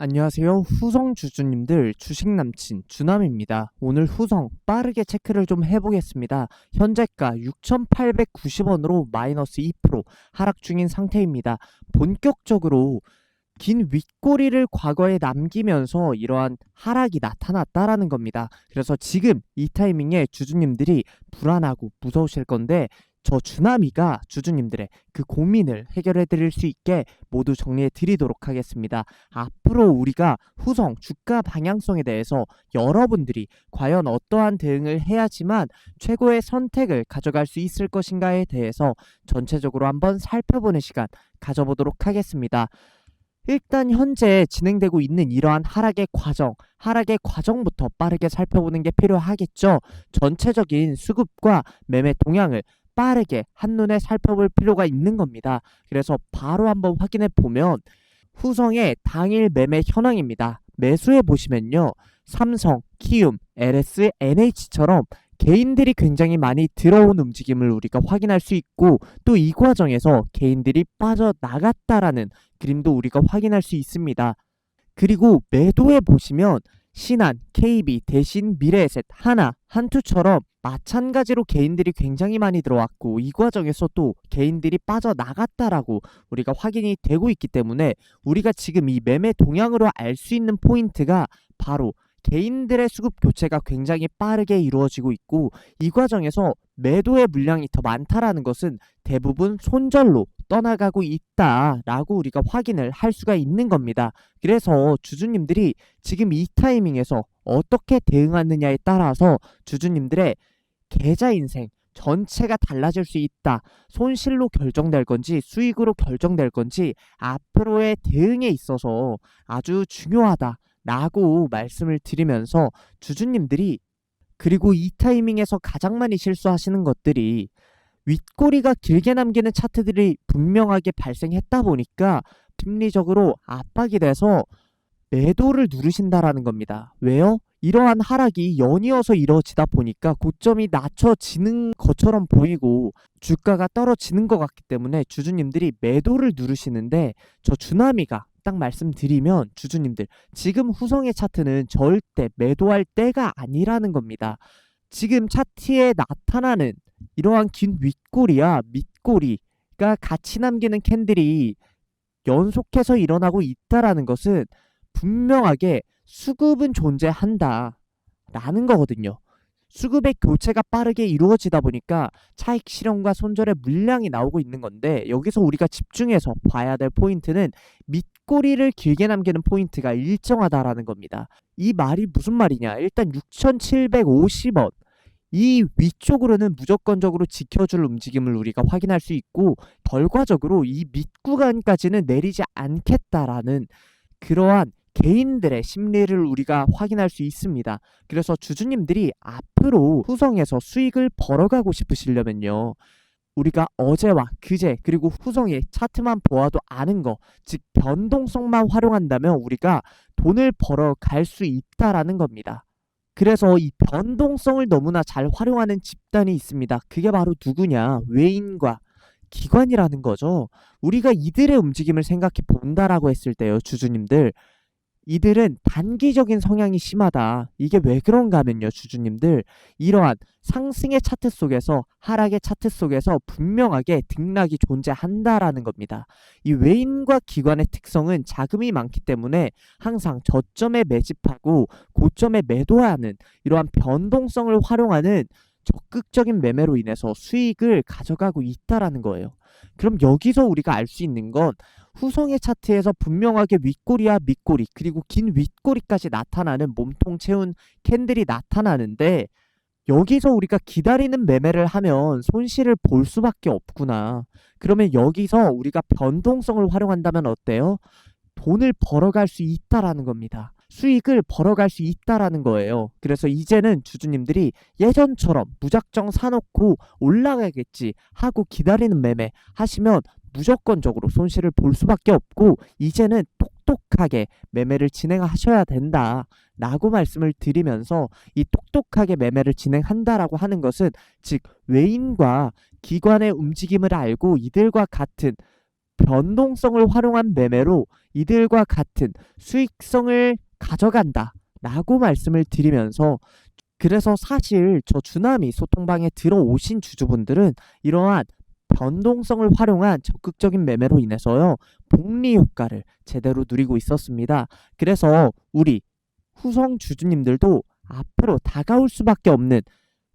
안녕하세요. 후성 주주님들 주식 남친 주남입니다. 오늘 후성 빠르게 체크를 좀 해보겠습니다. 현재가 6,890원으로 마이너스 2% 하락 중인 상태입니다. 본격적으로 긴 윗꼬리를 과거에 남기면서 이러한 하락이 나타났다라는 겁니다. 그래서 지금 이 타이밍에 주주님들이 불안하고 무서우실 건데 저 주나미가 주주님들의 그 고민을 해결해 드릴 수 있게 모두 정리해 드리도록 하겠습니다. 앞으로 우리가 후성 주가 방향성에 대해서 여러분들이 과연 어떠한 대응을 해야지만 최고의 선택을 가져갈 수 있을 것인가에 대해서 전체적으로 한번 살펴보는 시간 가져보도록 하겠습니다. 일단 현재 진행되고 있는 이러한 하락의 과정, 하락의 과정부터 빠르게 살펴보는 게 필요하겠죠. 전체적인 수급과 매매 동향을 빠르게 한눈에 살펴볼 필요가 있는 겁니다. 그래서 바로 한번 확인해 보면 후성의 당일 매매 현황입니다. 매수해 보시면요. 삼성, 키움, LS, NH처럼 개인들이 굉장히 많이 들어온 움직임을 우리가 확인할 수 있고 또 이 과정에서 개인들이 빠져나갔다라는 그림도 우리가 확인할 수 있습니다. 그리고 매도해 보시면 신한, KB, 대신, 미래에셋, 하나, 한투처럼 마찬가지로 개인들이 굉장히 많이 들어왔고 이 과정에서 또 개인들이 빠져나갔다라고 우리가 확인이 되고 있기 때문에 우리가 지금 이 매매 동향으로 알 수 있는 포인트가 바로 개인들의 수급 교체가 굉장히 빠르게 이루어지고 있고 이 과정에서 매도의 물량이 더 많다라는 것은 대부분 손절로 떠나가고 있다라고 우리가 확인을 할 수가 있는 겁니다. 그래서 주주님들이 지금 이 타이밍에서 어떻게 대응하느냐에 따라서 주주님들의 계좌 인생 전체가 달라질 수 있다. 손실로 결정될 건지 수익으로 결정될 건지 앞으로의 대응에 있어서 아주 중요하다. 라고 말씀을 드리면서 주주님들이 그리고 이 타이밍에서 가장 많이 실수하시는 것들이 윗꼬리가 길게 남기는 차트들이 분명하게 발생했다 보니까 심리적으로 압박이 돼서 매도를 누르신다라는 겁니다. 왜요? 이러한 하락이 연이어서 이루어지다 보니까 고점이 낮춰지는 것처럼 보이고 주가가 떨어지는 것 같기 때문에 주주님들이 매도를 누르시는데 저 주나미가 딱 말씀드리면 주주님들 지금 후성의 차트는 절대 매도할 때가 아니라는 겁니다. 지금 차트에 나타나는 이러한 긴 윗꼬리야 밑꼬리가 같이 남기는 캔들이 연속해서 일어나고 있다라는 것은 분명하게 수급은 존재한다. 라는 거거든요. 수급의 교체가 빠르게 이루어지다 보니까 차익 실현과 손절의 물량이 나오고 있는 건데 여기서 우리가 집중해서 봐야 될 포인트는 밑 꼬리를 길게 남기는 포인트가 일정하다라는 겁니다. 이 말이 무슨 말이냐? 일단 6,750원 이 위쪽으로는 무조건적으로 지켜줄 움직임을 우리가 확인할 수 있고 결과적으로 이 밑구간까지는 내리지 않겠다라는 그러한 개인들의 심리를 우리가 확인할 수 있습니다. 그래서 주주님들이 앞으로 후성에서 수익을 벌어가고 싶으시려면요. 우리가 어제와 그제 그리고 후성의 차트만 보아도 아는 거, 즉 변동성만 활용한다면 우리가 돈을 벌어 갈 수 있다라는 겁니다. 그래서 이 변동성을 너무나 잘 활용하는 집단이 있습니다. 그게 바로 누구냐? 외인과 기관이라는 거죠. 우리가 이들의 움직임을 생각해 본다라고 했을 때요, 주주님들. 이들은 단기적인 성향이 심하다. 이게 왜 그런가 하면요, 주주님들. 이러한 상승의 차트 속에서 하락의 차트 속에서 분명하게 등락이 존재한다라는 겁니다. 이 외인과 기관의 특성은 자금이 많기 때문에 항상 저점에 매집하고 고점에 매도하는 이러한 변동성을 활용하는 적극적인 매매로 인해서 수익을 가져가고 있다라는 거예요. 그럼 여기서 우리가 알 수 있는 건 후성의 차트에서 분명하게 윗꼬리와 밑꼬리 그리고 긴 윗꼬리까지 나타나는 몸통 채운 캔들이 나타나는데 여기서 우리가 기다리는 매매를 하면 손실을 볼 수밖에 없구나. 그러면 여기서 우리가 변동성을 활용한다면 어때요? 돈을 벌어갈 수 있다라는 겁니다. 수익을 벌어갈 수 있다라는 거예요. 그래서 이제는 주주님들이 예전처럼 무작정 사놓고 올라가겠지 하고 기다리는 매매 하시면 무조건적으로 손실을 볼 수밖에 없고 이제는 똑똑하게 매매를 진행하셔야 된다. 라고 말씀을 드리면서 이 똑똑하게 매매를 진행한다라고 하는 것은 즉 외인과 기관의 움직임을 알고 이들과 같은 변동성을 활용한 매매로 이들과 같은 수익성을 가져간다. 라고 말씀을 드리면서 그래서 사실 저 주남이 소통방에 들어오신 주주분들은 이러한 변동성을 활용한 적극적인 매매로 인해서요, 복리 효과를 제대로 누리고 있었습니다. 그래서 우리 후성 주주님들도 앞으로 다가올 수밖에 없는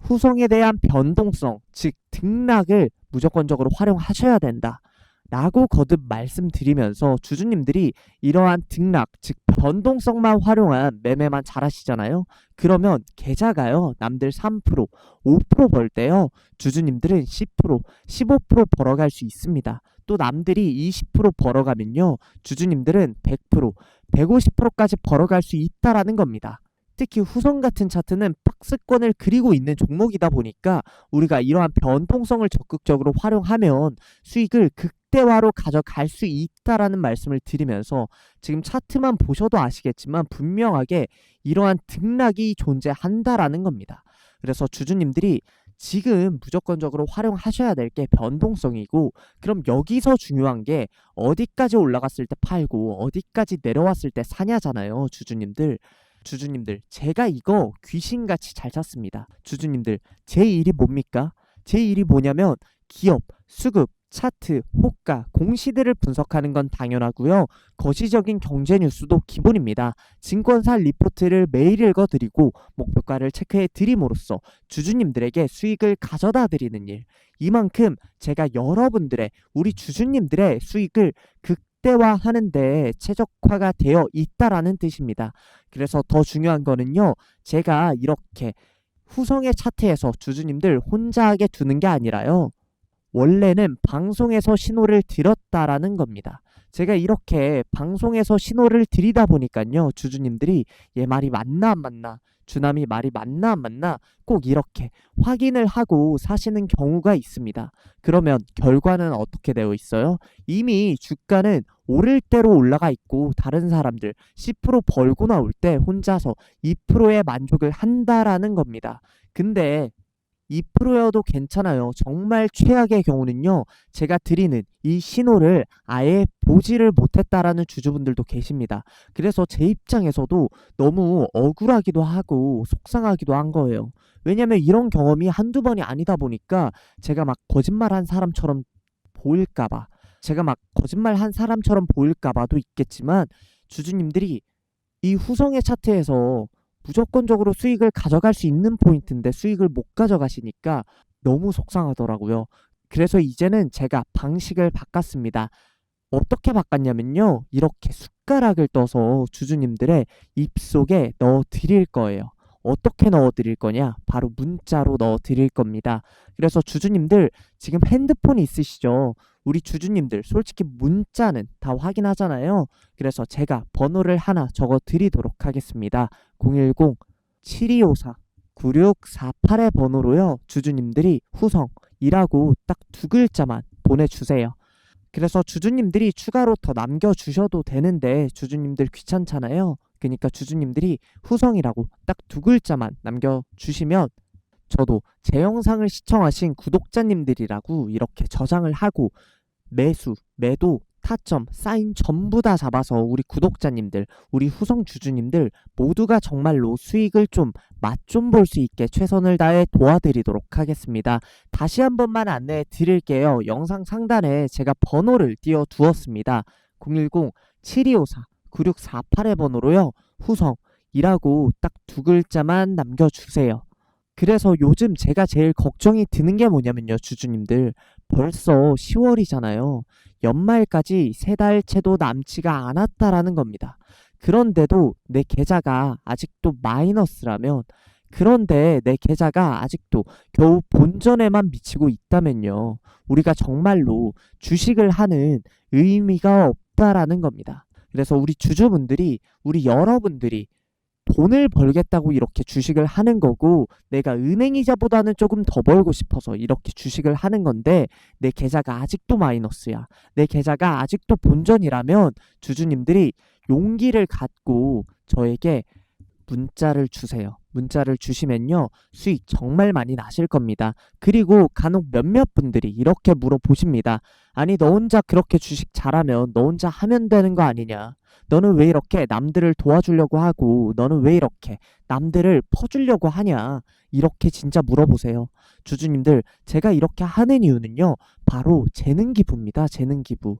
후성에 대한 변동성, 즉 등락을 무조건적으로 활용하셔야 된다. 라고 거듭 말씀드리면서 주주님들이 이러한 등락, 즉 변동성만 활용한 매매만 잘하시잖아요. 그러면 계좌가요, 남들 3%, 5%벌 때요, 주주님들은 10%, 15% 벌어갈 수 있습니다. 또 남들이 20% 벌어가면요, 주주님들은 100%, 150%까지 벌어갈 수 있다라는 겁니다. 특히 후성 같은 차트는 박스권을 그리고 있는 종목이다 보니까 우리가 이러한 변동성을 적극적으로 활용하면 수익을 극대화로 가져갈 수 있다라는 말씀을 드리면서 지금 차트만 보셔도 아시겠지만 분명하게 이러한 등락이 존재한다라는 겁니다. 그래서 주주님들이 지금 무조건적으로 활용하셔야 될 게 변동성이고 그럼 여기서 중요한 게 어디까지 올라갔을 때 팔고 어디까지 내려왔을 때 사냐잖아요 주주님들 주주님들 제가 이거 귀신같이 잘 찼습니다 주주님들 제 일이 뭡니까 제 일이 뭐냐면 기업 수급 차트, 호가, 공시들을 분석하는 건 당연하고요. 거시적인 경제 뉴스도 기본입니다. 증권사 리포트를 매일 읽어드리고 목표가를 체크해 드림으로써 주주님들에게 수익을 가져다 드리는 일. 이만큼 제가 여러분들의 우리 주주님들의 수익을 극대화하는 데 최적화가 되어 있다라는 뜻입니다. 그래서 더 중요한 거는요. 제가 이렇게 후성의 차트에서 주주님들 혼자 하게 두는 게 아니라요. 원래는 방송에서 신호를 드렸다라는 겁니다. 제가 이렇게 방송에서 신호를 드리다 보니까요. 주주님들이 얘 말이 맞나 안 맞나 주남이 말이 맞나 안 맞나 꼭 이렇게 확인을 하고 사시는 경우가 있습니다. 그러면 결과는 어떻게 되어 있어요? 이미 주가는 오를 대로 올라가 있고 다른 사람들 10% 벌고 나올 때 혼자서 2%의 만족을 한다라는 겁니다. 근데 2%여도 괜찮아요. 정말 최악의 경우는요. 제가 드리는 이 신호를 아예 보지를 못했다라는 주주분들도 계십니다. 그래서 제 입장에서도 너무 억울하기도 하고 속상하기도 한 거예요. 왜냐면 이런 경험이 한두 번이 아니다 보니까 제가 막 거짓말한 사람처럼 보일까봐 제가 막 거짓말한 사람처럼 보일까봐도 있겠지만 주주님들이 이 후성의 차트에서 무조건적으로 수익을 가져갈 수 있는 포인트인데 수익을 못 가져가시니까 너무 속상하더라고요. 그래서 이제는 제가 방식을 바꿨습니다. 어떻게 바꿨냐면요. 이렇게 숟가락을 떠서 주주님들의 입속에 넣어 드릴 거예요. 어떻게 넣어 드릴 거냐? 바로 문자로 넣어 드릴 겁니다. 그래서 주주님들 지금 핸드폰이 있으시죠? 우리 주주님들 솔직히 문자는 다 확인하잖아요. 그래서 제가 번호를 하나 적어 드리도록 하겠습니다. 010 7254 9648의 번호로요. 주주님들이 후성이라고 딱 두 글자만 보내주세요. 그래서 주주님들이 추가로 더 남겨주셔도 되는데 주주님들 귀찮잖아요. 그러니까 주주님들이 후성이라고 딱 두 글자만 남겨주시면 저도 제 영상을 시청하신 구독자님들이라고 이렇게 저장을 하고 매수, 매도, 타점, 사인 전부 다 잡아서 우리 구독자님들, 우리 후성 주주님들 모두가 정말로 수익을 좀 맛 좀 볼 수 있게 최선을 다해 도와드리도록 하겠습니다. 다시 한 번만 안내해 드릴게요. 영상 상단에 제가 번호를 띄워 두었습니다. 010-7254-9648의 번호로요. 후성이라고 딱 두 글자만 남겨주세요. 그래서 요즘 제가 제일 걱정이 드는 게 뭐냐면요, 주주님들. 벌써 10월이잖아요. 연말까지 세 달채도 남지가 않았다라는 겁니다. 그런데도 내 계좌가 아직도 마이너스라면, 그런데 내 계좌가 아직도 겨우 본전에만 미치고 있다면요. 우리가 정말로 주식을 하는 의미가 없다라는 겁니다. 그래서 우리 주주분들이, 우리 여러분들이 돈을 벌겠다고 이렇게 주식을 하는 거고 내가 은행 이자보다는 조금 더 벌고 싶어서 이렇게 주식을 하는 건데 내 계좌가 아직도 마이너스야. 내 계좌가 아직도 본전이라면 주주님들이 용기를 갖고 저에게 문자를 주세요. 문자를 주시면요. 수익 정말 많이 나실 겁니다. 그리고 간혹 몇몇 분들이 이렇게 물어보십니다. 아니, 너 혼자 그렇게 주식 잘하면 너 혼자 하면 되는 거 아니냐? 너는 왜 이렇게 남들을 도와주려고 하고 너는 왜 이렇게 남들을 퍼주려고 하냐? 이렇게 진짜 물어보세요. 주주님들, 제가 이렇게 하는 이유는요. 바로 재능 기부입니다. 재능 기부.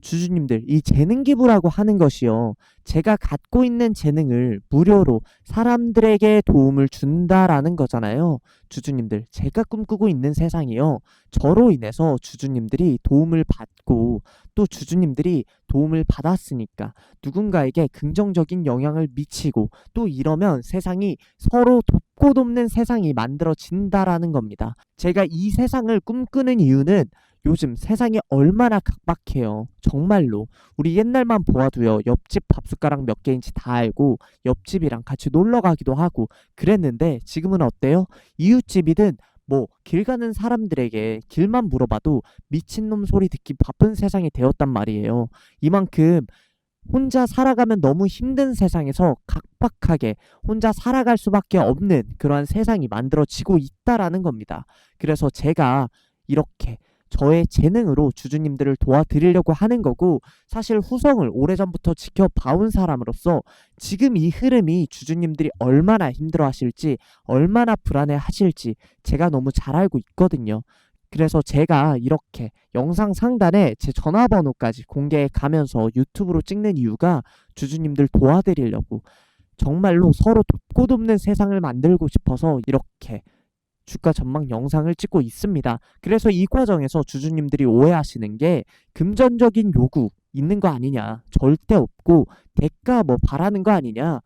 주주님들, 이 재능 기부라고 하는 것이요. 제가 갖고 있는 재능을 무료로 사람들에게 도움을 준다라는 거잖아요. 주주님들, 제가 꿈꾸고 있는 세상이요. 저로 인해서 주주님들이 도움을 받고 또 주주님들이 도움을 받았으니까 누군가에게 긍정적인 영향을 미치고 또 이러면 세상이 서로 돕고 돕는 세상이 만들어진다라는 겁니다. 제가 이 세상을 꿈꾸는 이유는 요즘 세상이 얼마나 각박해요. 정말로. 우리 옛날만 보아도요. 옆집 밥숟가락 몇 개인지 다 알고 옆집이랑 같이 놀러 가기도 하고 그랬는데 지금은 어때요? 이웃집이든 뭐 길 가는 사람들에게 길만 물어봐도 미친놈 소리 듣기 바쁜 세상이 되었단 말이에요. 이만큼 혼자 살아가면 너무 힘든 세상에서 각박하게 혼자 살아갈 수밖에 없는 그러한 세상이 만들어지고 있다라는 겁니다. 그래서 제가 이렇게 저의 재능으로 주주님들을 도와드리려고 하는 거고 사실 후성을 오래전부터 지켜봐온 사람으로서 지금 이 흐름이 주주님들이 얼마나 힘들어 하실지 얼마나 불안해 하실지 제가 너무 잘 알고 있거든요. 그래서 제가 이렇게 영상 상단에 제 전화번호까지 공개해 가면서 유튜브로 찍는 이유가 주주님들 도와드리려고 정말로 서로 돕고 돕는 세상을 만들고 싶어서 이렇게 주가 전망 영상을 찍고 있습니다. 그래서 이 과정에서 주주님들이 오해하시는 게 금전적인 요구 있는 거 아니냐. 절대 없고 대가 뭐 바라는 거 아니냐.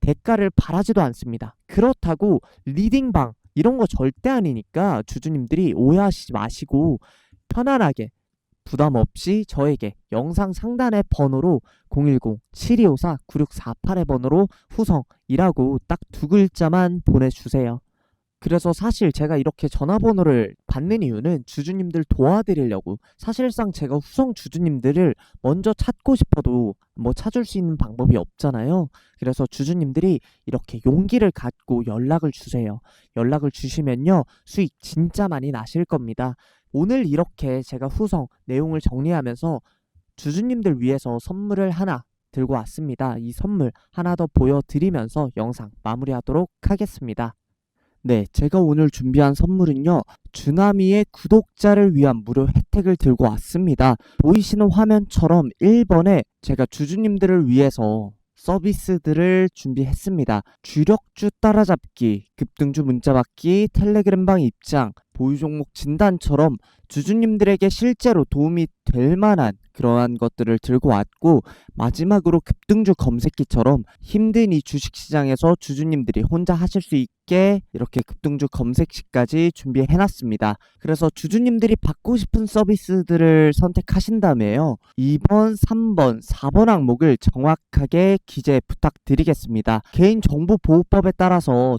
대가를 바라지도 않습니다. 그렇다고 리딩방 이런 거 절대 아니니까 주주님들이 오해하시지 마시고 편안하게 부담 없이 저에게 영상 상단의 번호로 010-7254-9648의 번호로 후성이라고 딱 두 글자만 보내주세요. 그래서 사실 제가 이렇게 전화번호를 받는 이유는 주주님들 도와드리려고 사실상 제가 후성 주주님들을 먼저 찾고 싶어도 뭐 찾을 수 있는 방법이 없잖아요. 그래서 주주님들이 이렇게 용기를 갖고 연락을 주세요. 연락을 주시면요. 수익 진짜 많이 나실 겁니다. 오늘 이렇게 제가 후성 내용을 정리하면서 주주님들 위해서 선물을 하나 들고 왔습니다. 이 선물 하나 더 보여드리면서 영상 마무리하도록 하겠습니다. 네, 제가 오늘 준비한 선물은요, 주나미의 구독자를 위한 무료 혜택을 들고 왔습니다. 보이시는 화면처럼 1번에 제가 주주님들을 위해서 서비스들을 준비했습니다. 주력주 따라잡기, 급등주 문자받기, 텔레그램방 입장, 보유 종목 진단처럼 주주님들에게 실제로 도움이 될 만한 그러한 것들을 들고 왔고 마지막으로 급등주 검색기처럼 힘든 이 주식시장에서 주주님들이 혼자 하실 수 있게 이렇게 급등주 검색시까지 준비해놨습니다. 그래서 주주님들이 받고 싶은 서비스들을 선택하신다며요. 2번, 3번, 4번 항목을 정확하게 기재 부탁드리겠습니다. 개인정보보호법에 따라서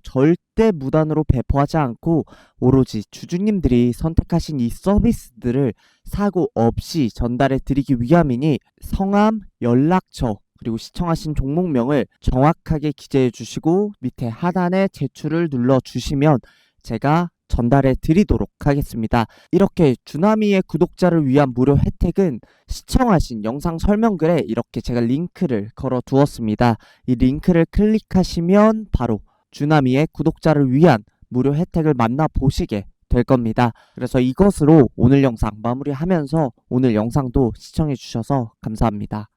절대 무단으로 배포하지 않고 오로지 주주님들이 선택하신 이 서비스들을 사고 없이 전달해 드리기 위함이니 성함, 연락처, 그리고 시청하신 종목명을 정확하게 기재해 주시고 밑에 하단에 제출을 눌러 주시면 제가 전달해 드리도록 하겠습니다. 이렇게 주나미의 구독자를 위한 무료 혜택은 시청하신 영상 설명글에 이렇게 제가 링크를 걸어 두었습니다. 이 링크를 클릭하시면 바로 주나미의 구독자를 위한 무료 혜택을 만나보시게 될 겁니다. 그래서 이것으로 오늘 영상 마무리하면서 오늘 영상도 시청해 주셔서 감사합니다.